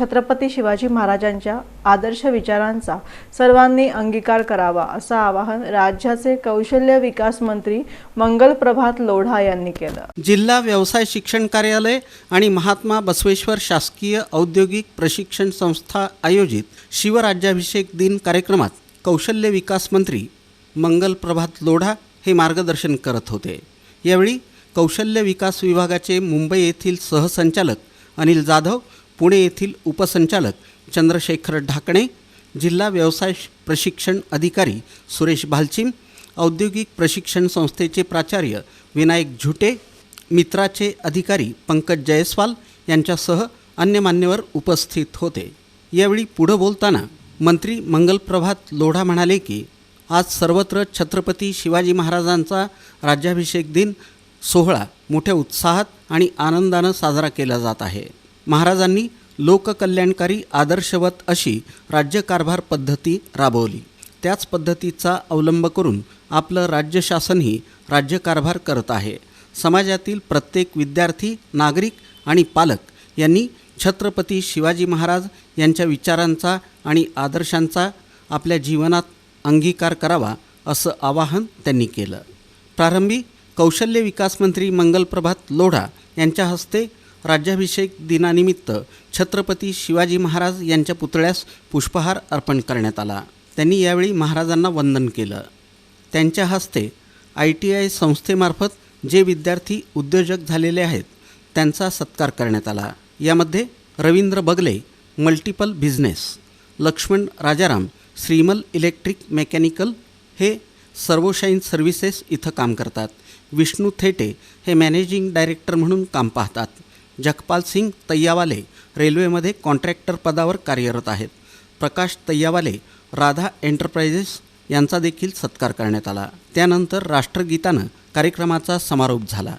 छत्रपती शिवाजी महाराजांच्या आदर्श विचारांचा सर्वांनी अंगीकार करावा असं आवाहन राज्याचे कौशल्य विकास मंत्री मंगल प्रभात लोढा यांनी केलं. जिल्हा व्यवसाय शिक्षण कार्यालय आणि महात्मा बसवेश्वर शासकीय औद्योगिक प्रशिक्षण संस्था आयोजित शिवराज्याभिषेक दिन कार्यक्रमात कौशल्य विकास मंत्री मंगल प्रभात लोढा हे मार्गदर्शन करत होते. यावेळी कौशल्य विकास विभागाचे मुंबई येथील सहसंचालक अनिल जाधव पुणे येथील उपसंचालक चंद्रशेखर ढाकणे जिल्हा व्यवसाय प्रशिक्षण अधिकारी सुरेश भालचिम औद्योगिक प्रशिक्षण संस्थेचे प्राचार्य विनायक झुटे मित्राचे अधिकारी पंकज जयस्वाल यांच्यासह अन्य मान्यवर उपस्थित होते. यावेळी पुढं बोलताना मंत्री मंगलप्रभात लोढा म्हणाले की आज सर्वत्र छत्रपती शिवाजी महाराजांचा राज्याभिषेक दिन सोहळा मोठ्या उत्साहात आणि आनंदानं साजरा केला जात आहे. महाराजांनी लोककल्याणकारी आदर्शवत अशी राज्यकारभार पद्धती राबवली. त्याच पद्धतीचा अवलंब करून आपलं राज्यशासनही राज्यकारभार करत आहे. समाजातील प्रत्येक विद्यार्थी नागरिक आणि पालक यांनी छत्रपती शिवाजी महाराज यांच्या विचारांचा आणि आदर्शांचा आपल्या जीवनात अंगीकार करावा असं आवाहन त्यांनी केलं. प्रारंभी कौशल्य विकास मंत्री मंगलप्रभात लोढा यांच्या हस्ते राज्याभिषेक दिनानिमित्त छत्रपती शिवाजी महाराज यांच्या पुतळ्यास पुष्पहार अर्पण करण्यात आला. त्यांनी यावेळी महाराजांना वंदन केलं. त्यांच्या हस्ते आय टी आय संस्थेमार्फत जे विद्यार्थी उद्योजक झालेले आहेत त्यांचा सत्कार करण्यात आला. यामध्ये Ravindra Bagale multiple business Laxman Rajaram Shrimal electric mechanical हे सर्वोशाईन सर्व्हिसेस इथं काम करतात. विष्णू थेटे हे मॅनेजिंग डायरेक्टर म्हणून काम पाहतात. जगपाल सिंग तय्यावाले रेल्वेमध्ये कॉन्ट्रॅक्टर पदावर कार्यरत आहेत. प्रकाश तय्यावाले राधा एंटरप्राइजेस यांचा देखील सत्कार करण्यात आला. त्यानंतर राष्ट्रगीतानं कार्यक्रमाचा समारोप झाला.